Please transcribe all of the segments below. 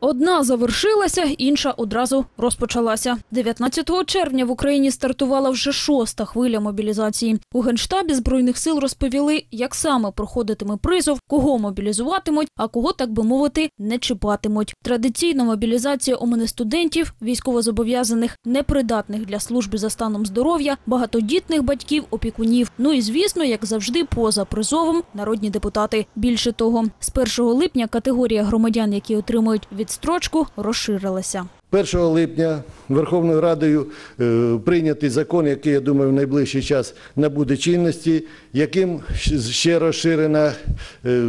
Одна завершилася, інша одразу розпочалася. 19 червня в Україні стартувала вже шоста хвиля мобілізації. У генштабі збройних сил розповіли, як саме проходитиме призов, кого мобілізуватимуть, а кого, так би мовити, не чіпатимуть. Традиційно мобілізація омине студентів, військовозобов'язаних, непридатних для служби за станом здоров'я, багатодітних батьків, опікунів. Ну і звісно, як завжди, поза призовом народні депутати. Більше того, з 1 липня категорія громадян, які отримують відстрочку, розширилася. 1 липня Верховною Радою е, прийнятий закон, який, я думаю, в найближчий час набуде чинності, яким ще розширена е,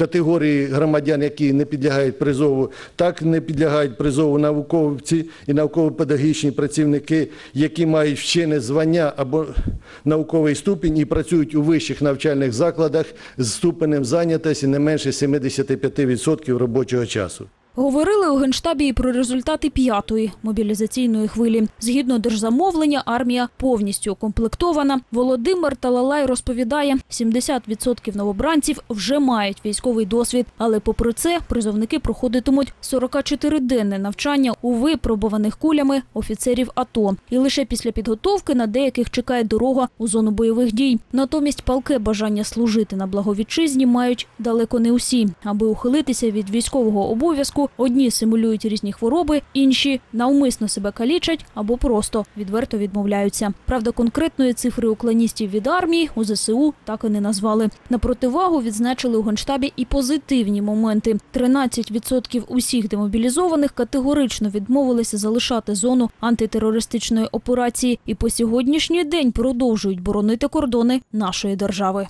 категорії громадян, які не підлягають призову, так не підлягають призову науковці і науково-педагогічні працівники, які мають вчене звання або науковий ступінь і працюють у вищих навчальних закладах з ступенем зайнятості не менше 75% робочого часу. Говорили у генштабі і про результати п'ятої мобілізаційної хвилі. Згідно держзамовлення, армія повністю укомплектована. Володимир Талалай розповідає, 70% новобранців вже мають військовий досвід, але попри це призовники проходитимуть 44-денне навчання у випробуваних кулями офіцерів АТО. І лише після підготовки на деяких чекає дорога у зону бойових дій. Натомість палке бажання служити на благо вітчизні мають далеко не усі. Аби ухилитися від військового обов'язку, одні симулюють різні хвороби, інші навмисно себе калічать або просто відверто відмовляються. Правда, конкретної цифри уклоністів від армії у ЗСУ так і не назвали. На противагу відзначили у генштабі і позитивні моменти. 13% усіх демобілізованих категорично відмовилися залишати зону антитерористичної операції і по сьогоднішній день продовжують боронити кордони нашої держави.